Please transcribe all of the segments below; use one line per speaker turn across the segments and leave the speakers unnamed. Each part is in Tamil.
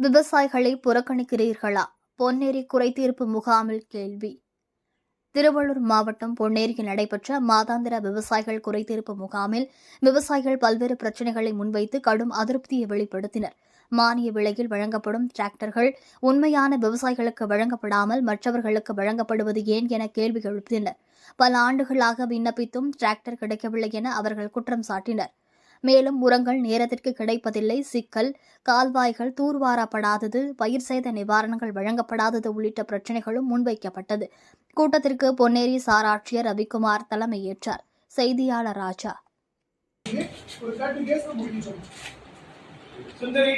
விவசாயிகளை புறக்கணிக்கிறீர்களா? பொன்னேரி குறைதீர்ப்பு முகாமில் கேள்வி. திருவள்ளூர் மாவட்டம் பொன்னேரியில் நடைபெற்ற மாதாந்திர விவசாயிகள் குறைதீர்ப்பு முகாமில் விவசாயிகள் பல்வேறு பிரச்சினைகளை முன்வைத்து கடும் அதிருப்தியை வெளிப்படுத்தினர். மானிய விலையில் வழங்கப்படும் டிராக்டர்கள் உண்மையான விவசாயிகளுக்கு வழங்கப்படாமல் மற்றவர்களுக்கு வழங்கப்படுவது ஏன் என கேள்வி எழுப்பினர். பல ஆண்டுகளாக விண்ணப்பித்தும் டிராக்டர் கிடைக்கவில்லை என அவர்கள் குற்றம் சாட்டினர். மேலும் உரங்கள் நேரத்திற்கு கிடைப்பதில்லை. சிக்கல் கால்வாய்கள் தூர்வாரப்படாதது பயிர் சேத நிவாரணங்கள் வழங்கப்படாதது உள்ளிட்ட பிரச்சினைகளும் முன்வைக்கப்பட்டது. கூட்டத்திற்கு பொன்னேரி சாராட்சியர் ரவிக்குமார் தலைமையேற்றார். செய்தியாளர் ராஜா.
சுந்தரி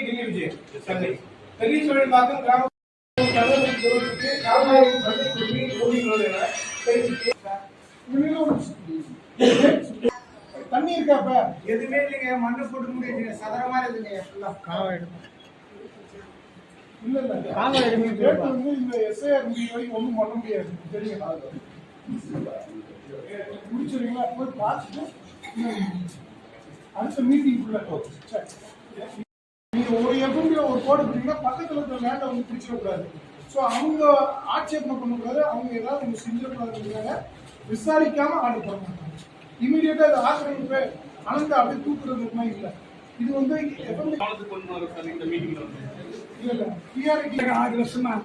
எதுவுமே இல்லைங்க. மண்ணை போட்டு முடியுங்க சதரமா இருக்குங்க ஃபுல்லா
இல்ல இல்ல.
கால்வாய் இறங்கி
ரேட் வந்து இந்த எஸ்ஐஆர் முடிய வரைக்கும் ஒண்ணும் பண்ண முடியாது. தெரியுங்களா முடிச்சிருங்களா போய் பார்த்துட்டு அடுத்த மீட்டிங் குள்ள நீங்க ஒரு எஃப்எம்பி ஒரு கோடு போட்டீங்கன்னா பக்கத்துல இருக்கிற லேண்டை வந்து பிடிச்சிடக்கூடாது ஸோ அவங்க ஆட்சேபனை பண்ணக்கூடாது. அவங்க ஏதாவது ஒன்று செஞ்சிடக்கூடாதுங்கிறத விசாரிக்காம ஆர்டர் பண்ண மாட்டாங்க இமீடியட்டா இது ஆக்கிரமிப்பு அளந்து அப்படியே தூக்குறதுக்குலாம் இல்லை. இது வந்து இல்ல இல்ல.
ஆறு வருஷமா?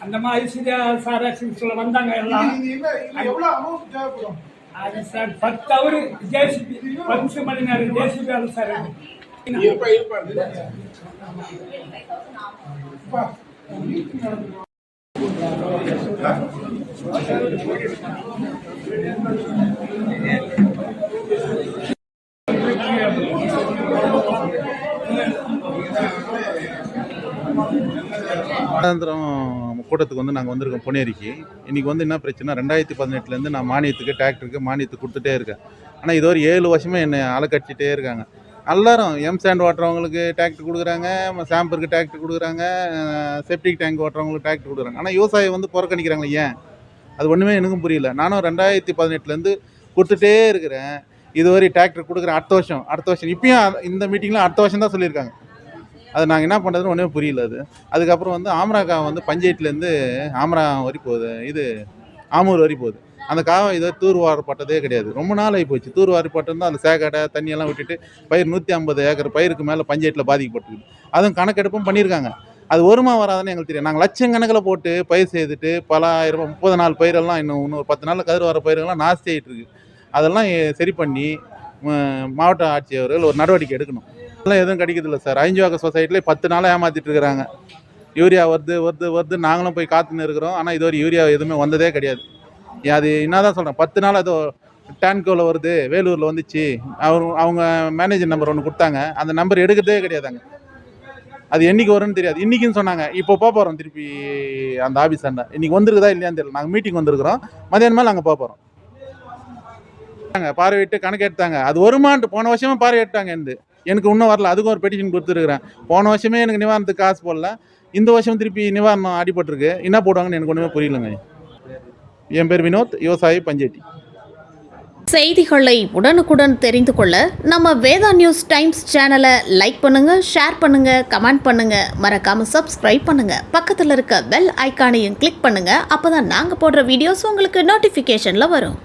அந்த மாதிரி ஐஸ்வர்யா சாராட்சியில் வந்தாங்க எல்லாம்.
எவ்வளவு அமௌண்ட் தேவைப்படும்?
அது சார் பத்து அவரு ஜேசிபி பத்து மணி நேரம் ஜேசிபி அது சார்.
நடந்துடும்
மாதாந்திரம் கூட்டத்துக்கு வந்து நாங்கள் வந்திருக்கோம் பொன்னேரிக்கு இன்றைக்கி வந்து என்ன பிரச்சனை? ரெண்டாயிரத்தி பதினெட்டுலேருந்து நான் மானியத்துக்கு டிராக்டருக்கு மானியத்துக்கு கொடுத்துட்டே இருக்கேன். ஆனால் இது ஒரு ஏழு வருஷமாக என்னை அலக்கடிச்சிட்டே இருக்காங்க. எல்லாரும் எம் சாண்ட் ஓட்டுறவங்களுக்கு டிராக்டர் கொடுக்குறாங்க சாம்பருக்கு டிராக்டர் கொடுக்குறாங்க செப்டிக் டேங்க் ஓட்டுறவங்களுக்கு டிராக்டர் கொடுக்குறாங்க. ஆனால் விவசாயம் வந்து புறக்கணிக்கிறாங்களே ஏன்? அது ஒன்றுமே எனக்கும் புரியல. நானும் ரெண்டாயிரத்தி பதினெட்டுலேருந்து கொடுத்துட்டே இருக்கிறேன். இதுவரை டிராக்டர் கொடுக்குறேன். அடுத்த வருஷம் அடுத்த வருஷம். இப்பயும் இந்த மீட்டிங்கில் அடுத்த வருஷம் தான் சொல்லியிருக்காங்க. அது நாங்கள் என்ன பண்ணுறதுன்னு ஒன்றுமே புரியல அது. அதுக்கப்புறம் வந்து ஆம்ராக்கா வந்து பஞ்சாயத்துலேருந்து ஆம்ரா வரி போகுது. இது ஆமூர் வரி போகுது. அந்த காவை இதை தூர்வாரப்பட்டதே கிடையாது. ரொம்ப நாள் ஆகி போச்சு. தூர்வாரப்பட்டிருந்தால் அந்த சேகடை தண்ணியெல்லாம் விட்டுட்டு பயிர் நூற்றி ஐம்பது ஏக்கர் பயிருக்கு மேலே பஞ்சாயத்தில் பாதிக்கப்பட்டிருக்கு அதுவும் கணக்கெடுப்பும் பண்ணியிருக்காங்க. அது வருமா வராதுன்னு எங்களுக்கு தெரியும் நாங்கள் லட்சம் கணக்கில் போட்டு பயிர் செய்துட்டு பல ஆயிரம் முப்பது நாள் பயிரெல்லாம் இன்னும் இன்னொரு பத்து நாளில் கதிர் வர பயிரெல்லாம் நாஸ்தி ஆகிட்டு இருக்கு. அதெல்லாம் சரி பண்ணி மாவட்ட ஆட்சியர்கள் ஒரு நடவடிக்கை எடுக்கணும். எல்லாம் எதுவும் கிடைக்கிறதில்ல சார். ஐஞ்சுவாக்க சொசைட்டிலே பத்து நாளாக ஏமாற்றிட்டு இருக்கிறாங்க. யூரியா வருது வருது வருது. நாங்களும் போய் காத்துன்னு இருக்கிறோம் ஆனால் இது ஒரு யூரியா எதுவுமே வந்ததே கிடையாது. அது என்ன தான் சொல்கிறேன் பத்து நாள் அது டேன்கோவில் வருது வேலூரில் வந்துச்சு. அவர் அவங்க மேனேஜர் நம்பர் ஒன்று கொடுத்தாங்க. அந்த நம்பர் எடுக்கிறதே கிடையாதாங்க அது என்றைக்கு வரும்னு தெரியாது. இன்னைக்குன்னு சொன்னாங்க. இப்போ போக போகிறோம் திருப்பி அந்த ஆஃபீஸ் அண்டா இன்றைக்கி வந்திருக்குதா இல்லையான்னு தெரியல. நாங்கள் மீட்டிங் வந்திருக்கிறோம். மதியானம் மேலே நாங்கள் போக போகிறோம் பார்வையிட்டு கணக்கு எடுத்தாங்க. அது வருமான்ட்டு போன வருஷமும் பார்வையிட்டாங்க என்று எனக்கு இன்னும் வரல. அதுக்கும் ஒரு பெட்டிஷன் கொடுத்துருக்குறேன். போன வருஷமே எனக்கு நிவாரணத்துக்கு காசு போடல. இந்த வருஷம் திருப்பி நிவாரணம் அடிபட்டிருக்கு. என்ன போடுவாங்கன்னு எனக்கு ஒன்றுமே புரியலங்க. என் பேர் வினோத் விவசாயி பஞ்சேட்டி.
செய்திகளை உடனுக்குடன் தெரிந்து கொள்ள நம்ம வேதா நியூஸ் டைம்ஸ் சேனலை லைக் பண்ணுங்க ஷேர் பண்ணுங்க கமெண்ட் பண்ணுங்க. மறக்காம சப்ஸ்கிரைப் பண்ணுங்க. பக்கத்தில் இருக்க பெல் ஐக்கானையும் கிளிக் பண்ணுங்க. அப்பதான் நாங்கள் போடுற வீடியோஸ் உங்களுக்கு நோட்டிஃபிகேஷன்ல வரும்.